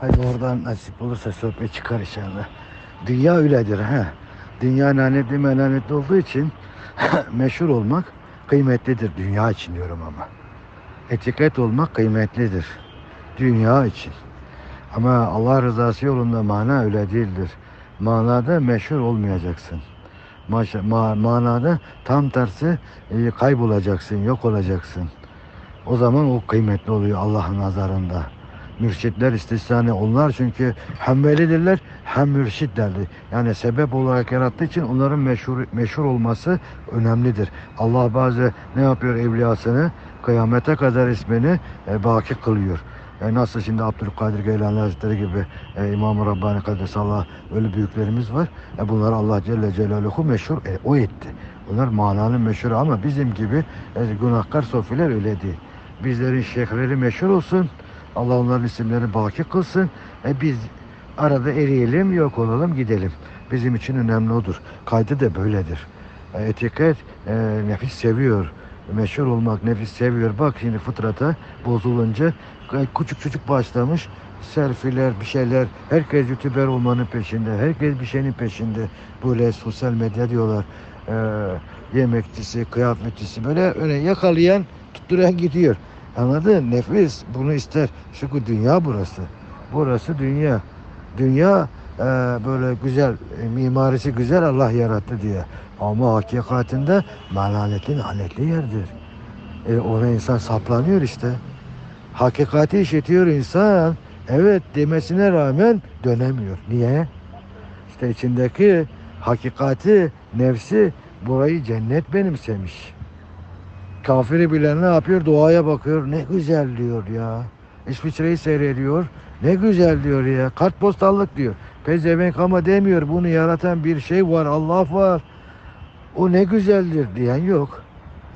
Haydi oradan nasip olursa sohbet çıkar inşallah. Dünya öyledir ha. Dünya lanetli melanetli olduğu için meşhur olmak kıymetlidir dünya için diyorum ama. Etiket olmak kıymetlidir. Dünya için. Ama Allah rızası yolunda mana öyle değildir. Manada meşhur olmayacaksın. Maşa, ma- manada tam tersi e, kaybolacaksın, yok olacaksın. O zaman o kıymetli oluyor Allah'ın nazarında. Mürşitler istisnai onlar çünkü hem velidirler hem mürşitlerdir. Yani sebep olarak yarattığı için onların meşhur, meşhur olması önemlidir. Allah bazı ne yapıyor evliyasını kıyamete kadar ismini e, baki kılıyor. E, nasıl şimdi Abdülkadir Geylani Hazretleri gibi e, İmam-ı Rabbani Kaddesallah öyle büyüklerimiz var. E, bunları Allah Celle Celaluhu meşhur e, o etti. Bunlar mananın meşhuru ama bizim gibi e, günahkar sofiler öyle değil. Bizlerin şeyhleri meşhur olsun. Allah onların isimlerini baki kılsın. E, biz arada eriyelim, yok olalım, gidelim. Bizim için önemli odur. Kaydı da böyledir. E, etiket e, nefis seviyor. Meşhur olmak nefis seviyor. Bak şimdi fıtrata bozulunca e, küçük çocuk başlamış. Selfiler, bir şeyler. Herkes youtuber olmanın peşinde. Herkes bir şeyin peşinde. Böyle sosyal medya diyorlar. E, yemekçisi, kıyafetçisi. Böyle öyle yakalayan, tutturan gidiyor. Anladın? Nefis bunu ister. Çünkü dünya burası. Burası dünya. Dünya e, böyle güzel, e, mimarisi güzel Allah yarattı diye. Ama hakikatinde melanetin lanetli yerdir. E, ona insan saplanıyor işte. Hakikati işitiyor insan. Evet demesine rağmen dönemiyor. Niye? İşte içindeki hakikati, nefsi burayı cennet benimsemiş. Kafiri bile ne yapıyor? Doğaya bakıyor. Ne güzel diyor ya. İsviçre'yi seyrediyor. Ne güzel diyor ya. Kartpostallık diyor. Pezevenk ama demiyor. Bunu yaratan bir şey var. Allah var. O ne güzeldir diyen yok.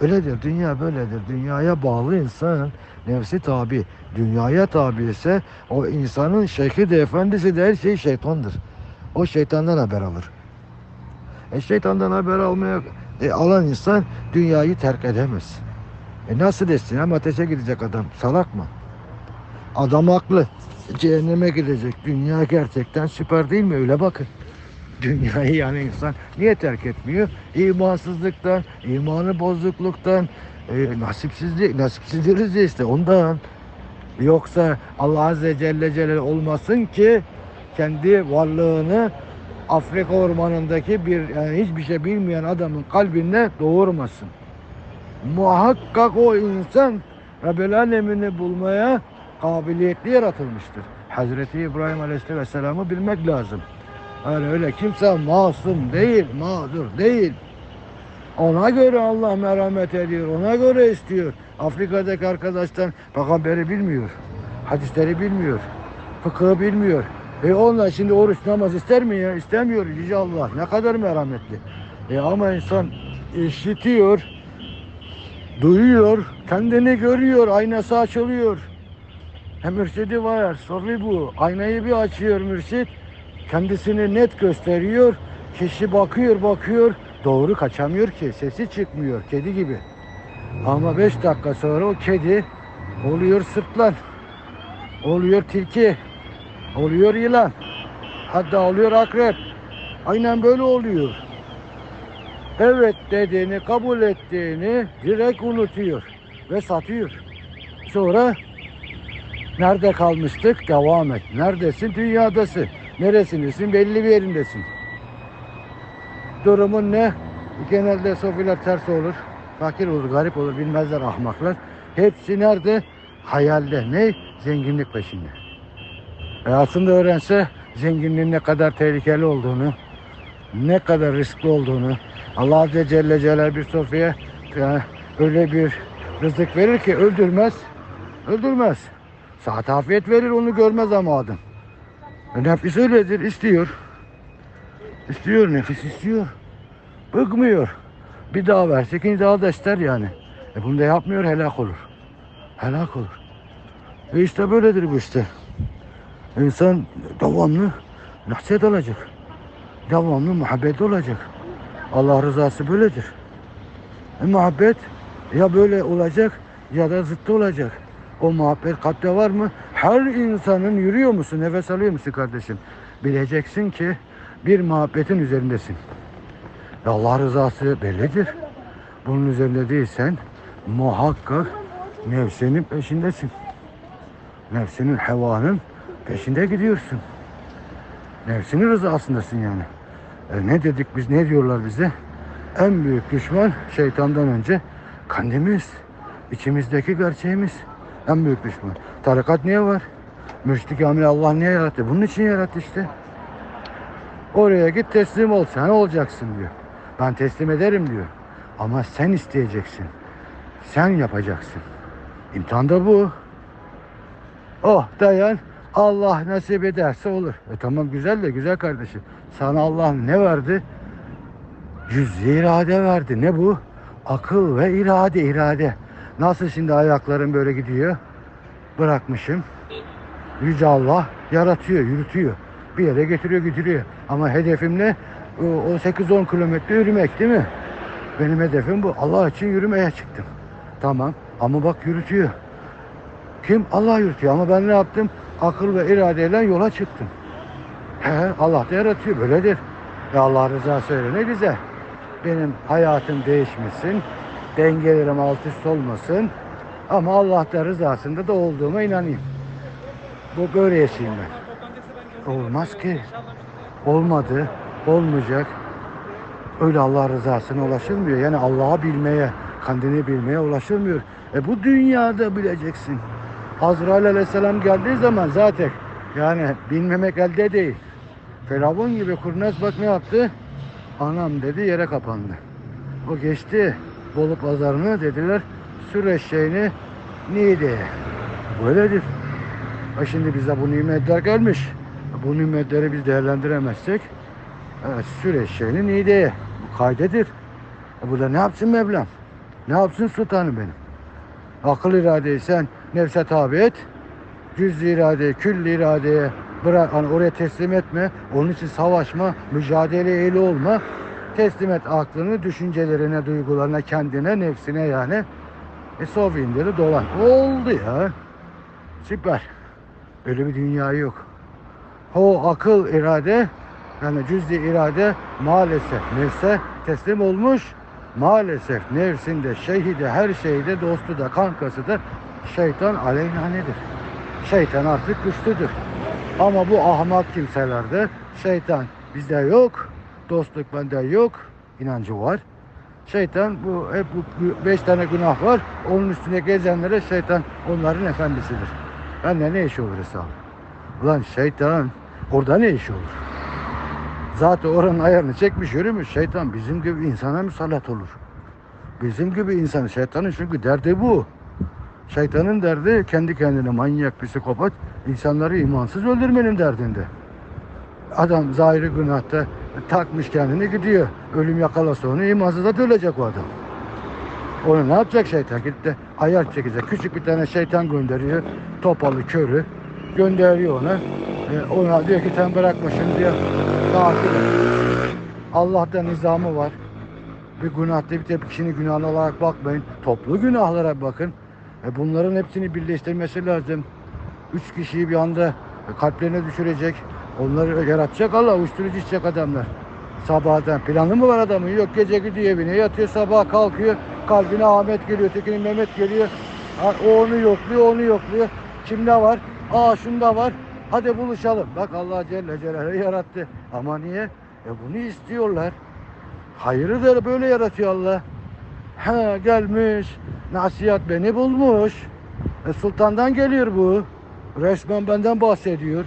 Öyledir. Dünya böyledir. Dünyaya bağlı insan nefsi tabi. Dünyaya tabi ise o insanın şeyhi de efendisi de her şey şeytandır. O şeytandan haber alır. E şeytandan haber almaya e, alan insan dünyayı terk edemez. E nasıl etsin? Hem ateşe gidecek adam. Salak mı? Adam haklı. Cehenneme gidecek. Dünya gerçekten süper değil mi? Öyle bakın. Dünyayı yani insan niye terk etmiyor? İmansızlıktan, imanı bozukluktan, e, nasipsizlik, nasipsizleriz ya işte ondan. Yoksa Allah Azze Celle Celal olmasın ki kendi varlığını Afrika ormanındaki bir yani hiçbir şey bilmeyen adamın kalbinde doğurmasın. Muhakkak o insan Rabbel Alemini bulmaya kabiliyetli yaratılmıştır. Hazreti İbrahim Aleyhisselam'ı bilmek lazım. Öyle öyle kimse masum değil, mağdur değil. Ona göre Allah merhamet ediyor, ona göre istiyor. Afrika'daki arkadaşlar peygamberi bilmiyor, hadisleri bilmiyor, fıkıhı bilmiyor. E onlar şimdi oruç namaz ister mi ya? İstemiyor Yüce Allah. Ne kadar merhametli. E ama insan işitiyor, duyuyor, kendini görüyor, aynası açılıyor. Hem mürşidi var, sofi bu. Aynayı bir açıyor mürşit, kendisini net gösteriyor. Kişi bakıyor, bakıyor, doğru kaçamıyor ki, sesi çıkmıyor, kedi gibi. Ama beş dakika sonra o kedi oluyor sırtlan, oluyor tilki, oluyor yılan, hatta oluyor akrep. Aynen böyle oluyor. Evet dediğini, kabul ettiğini direkt unutuyor ve satıyor. Sonra nerede kalmıştık? Devam et. Neredesin? Dünyadasın. Neresindesin? Belli bir yerindesin. Durumun ne? Genelde sofiler ters olur. Fakir olur, garip olur, bilmezler ahmaklar. Hepsi nerede? Hayalde. Ne? Zenginlik peşinde. E aslında öğrense zenginliğin ne kadar tehlikeli olduğunu, ne kadar riskli olduğunu, Allah Azze Celle Celal bir sofya yani öyle bir rızık verir ki öldürmez, öldürmez. Saat afiyet verir onu görmez ama adam. E nefis öyledir, istiyor. İstiyor, nefis istiyor. Bıkmıyor. Bir daha verse ikinci daha da ister yani. E bunu da yapmıyor helak olur. Helak olur. E işte böyledir bu işte. İnsan devamlı nasihat alacak. Devamlı muhabbet olacak. Allah rızası böyledir. E, muhabbet ya böyle olacak ya da zıttı olacak. O muhabbet kalpte var mı? Her insanın yürüyor musun? Nefes alıyor musun kardeşim? Bileceksin ki bir muhabbetin üzerindesin. Ve Allah rızası bellidir. Bunun üzerinde değilsen muhakkak nefsinin peşindesin. Nefsinin hevanın peşinde gidiyorsun. Nefsinin rızasındasın yani. E ne dedik biz ne diyorlar bize? En büyük düşman şeytandan önce kendimiz. içimizdeki gerçeğimiz. En büyük düşman. Tarikat niye var? Müşrik amel Allah niye yarattı? Bunun için yarattı işte. Oraya git teslim ol. Sen olacaksın diyor. Ben teslim ederim diyor. Ama sen isteyeceksin. Sen yapacaksın. İmtihan da bu. Oh dayan. Allah nasip ederse olur. E tamam güzel de güzel kardeşim. Sana Allah ne verdi? Cüz-i irade verdi. Ne bu? Akıl ve irade, irade. Nasıl şimdi ayaklarım böyle gidiyor? Bırakmışım. Yüce Allah yaratıyor, yürütüyor. Bir yere getiriyor, getiriyor. Ama hedefim ne? O 8-10 kilometre yürümek değil mi? Benim hedefim bu. Allah için yürümeye çıktım. Tamam ama bak yürütüyor. Kim? Allah yürütüyor ama ben ne yaptım? Akıl ve iradeyle yola çıktım. He, Allah da yaratıyor. Böyledir. Ya Allah rızası öyle ne güzel. Benim hayatım değişmesin. Dengelerim alt üst olmasın. Ama Allah da rızasında da olduğuma inanayım. Bu böyle yaşayayım ben. Olmaz ki. Olmadı. Olmayacak. Öyle Allah rızasına ulaşılmıyor. Yani Allah'ı bilmeye, kendini bilmeye ulaşılmıyor. E bu dünyada bileceksin. Azrail aleyhisselam geldiği zaman zaten yani bilmemek elde değil. Firavun gibi kurnaz bak ne yaptı? Anam dedi yere kapandı. O geçti. Bolu pazarını dediler sür eşeğini Niğde'ye. Böyledir. Ha şimdi bize bu nimetler gelmiş. Bu nimetleri biz değerlendiremezsek evet, sür eşeğini Niğde'ye. Bu kaydedir. E bu da ne yapsın Mevlam? Ne yapsın sultanım benim? Akıl iradeyi sen nefse tabi et. Cüz iradeyi, külli iradeye bırak, hani oraya teslim etme. Onun için savaşma, mücadele ehli olma. Teslim et aklını, düşüncelerine, duygularına, kendine, nefsine yani. E sov indiri dolan. Oldu ya. Süper. Öyle bir dünya yok. O akıl irade yani cüzdi irade maalesef nefse teslim olmuş. Maalesef nefsinde, şehide, her şeyde, dostu da, kankası da şeytan aleyhhanedir. Şeytan artık güçlüdür. Ama bu ahmak kimselerde şeytan bizde yok, dostluk bende yok, inancı var. Şeytan bu hep bu beş tane günah var. Onun üstüne gezenlere şeytan onların efendisidir. Bende ne işi olur hesabı? Ulan şeytan orada ne işi olur? Zaten oranın ayarını çekmiş yürümüş. Şeytan bizim gibi insana müsallat olur. Bizim gibi insan. Şeytanın çünkü derdi bu. Şeytanın derdi kendi kendine manyak, psikopat insanları imansız öldürmenin derdinde. Adam zahiri günahta takmış kendini gidiyor. Ölüm yakalasa onu imansıza ölecek o adam. Onu ne yapacak şeytan? Gidip de ayar çekecek. Küçük bir tane şeytan gönderiyor. Topalı, körü. Gönderiyor ona. E, ona diyor ki sen bırakma şimdi diyor. Takip et. Allah'ta nizamı var. Bir günahta bir kişinin günahına olarak bakmayın. Toplu günahlara bakın. E bunların hepsini birleştirmesi lazım. Üç kişiyi bir anda kalplerine düşürecek. Onları yaratacak Allah. Uyuşturucu içecek adamlar. Sabahtan planı mı var adamın? Yok gece gidiyor evine yatıyor sabah kalkıyor. Kalbine Ahmet geliyor, tekinin Mehmet geliyor. O onu yokluyor, onu yokluyor. Kimde var? Aa şunda var. Hadi buluşalım. Bak Allah Celle Celaluhu yarattı. Ama niye? E bunu istiyorlar. Hayırı da böyle yaratıyor Allah. Ha gelmiş. Nasihat beni bulmuş. E, sultandan geliyor bu. Resmen benden bahsediyor.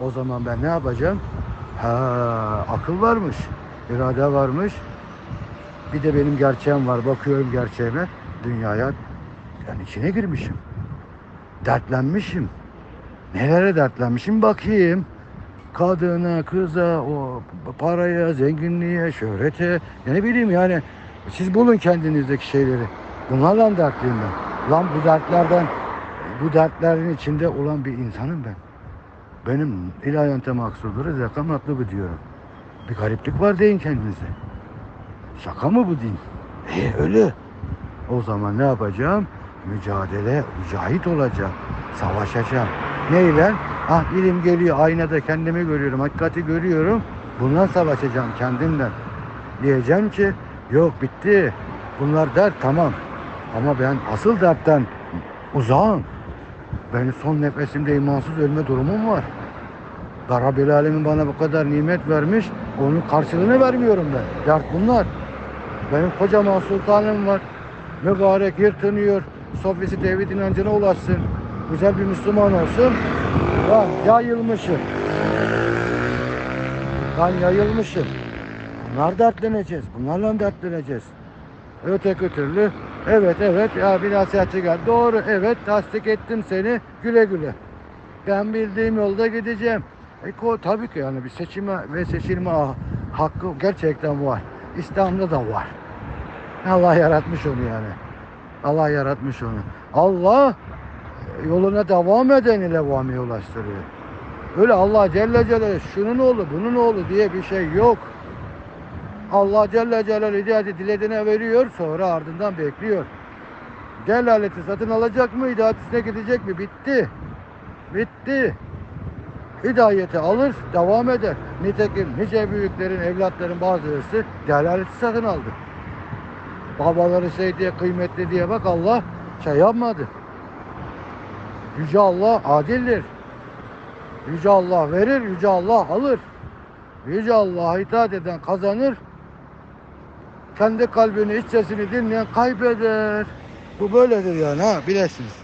O zaman ben ne yapacağım? Ha akıl varmış. irade varmış. Bir de benim gerçeğim var. Bakıyorum gerçeğime. Dünyaya yani içine girmişim. Dertlenmişim. Nelere dertlenmişim bakayım. Kadına, kıza, o paraya, zenginliğe, şöhrete, ne bileyim yani. Siz bulun kendinizdeki şeyleri. Bunlarla dertliyim ben. Lan bu dertlerden, bu dertlerin içinde olan bir insanım ben. Benim ilahiyente maksudur zeka matlubu diyorum. Bir gariplik var deyin kendinize. Şaka mı bu din? E öyle. O zaman ne yapacağım? mücadele, mücahit olacağım. Savaşacağım. Neyle? Ah ilim geliyor, aynada kendimi görüyorum, hakikati görüyorum. Bundan savaşacağım kendimden. Diyeceğim ki yok bitti. Bunlar dert tamam. Ama ben asıl dertten uzağım. Benim son nefesimde imansız ölme durumum var. Da Alemin bana bu kadar nimet vermiş. Onun karşılığını vermiyorum ben. Dert bunlar. Benim kocaman sultanım var. Mübarek yırtınıyor. Sofisi tevhid inancına ulaşsın. Güzel bir Müslüman olsun. Ben yayılmışım. Ben yayılmışım. Bunlar dertleneceğiz. Bunlarla dertleneceğiz. Öteki türlü evet evet ya bir nasihatçi geldi. Doğru evet tasdik ettim seni güle güle. Ben bildiğim yolda gideceğim. E, ko, tabii ki yani bir seçime ve seçilme ha- hakkı gerçekten var. İslam'da da var. Allah yaratmış onu yani. Allah yaratmış onu. Allah e, yoluna devam edeni levamiye ulaştırıyor. Öyle Allah Celle Celaluhu şunun oğlu bunun oğlu diye bir şey yok. Allah Celle Celaluhu hidayeti dilediğine veriyor sonra ardından bekliyor. Celaleti satın alacak mı hidayetine gidecek mi? Bitti. Bitti. Hidayeti alır devam eder. Nitekim nice büyüklerin evlatların bazıları celaleti satın aldı. Babaları şey diye kıymetli diye bak Allah şey yapmadı. Yüce Allah adildir. Yüce Allah verir, Yüce Allah alır. Yüce Allah'a itaat eden kazanır. Kendi kalbini, iç sesini dinleyen kaybeder. Bu böyledir yani ha bilesiniz.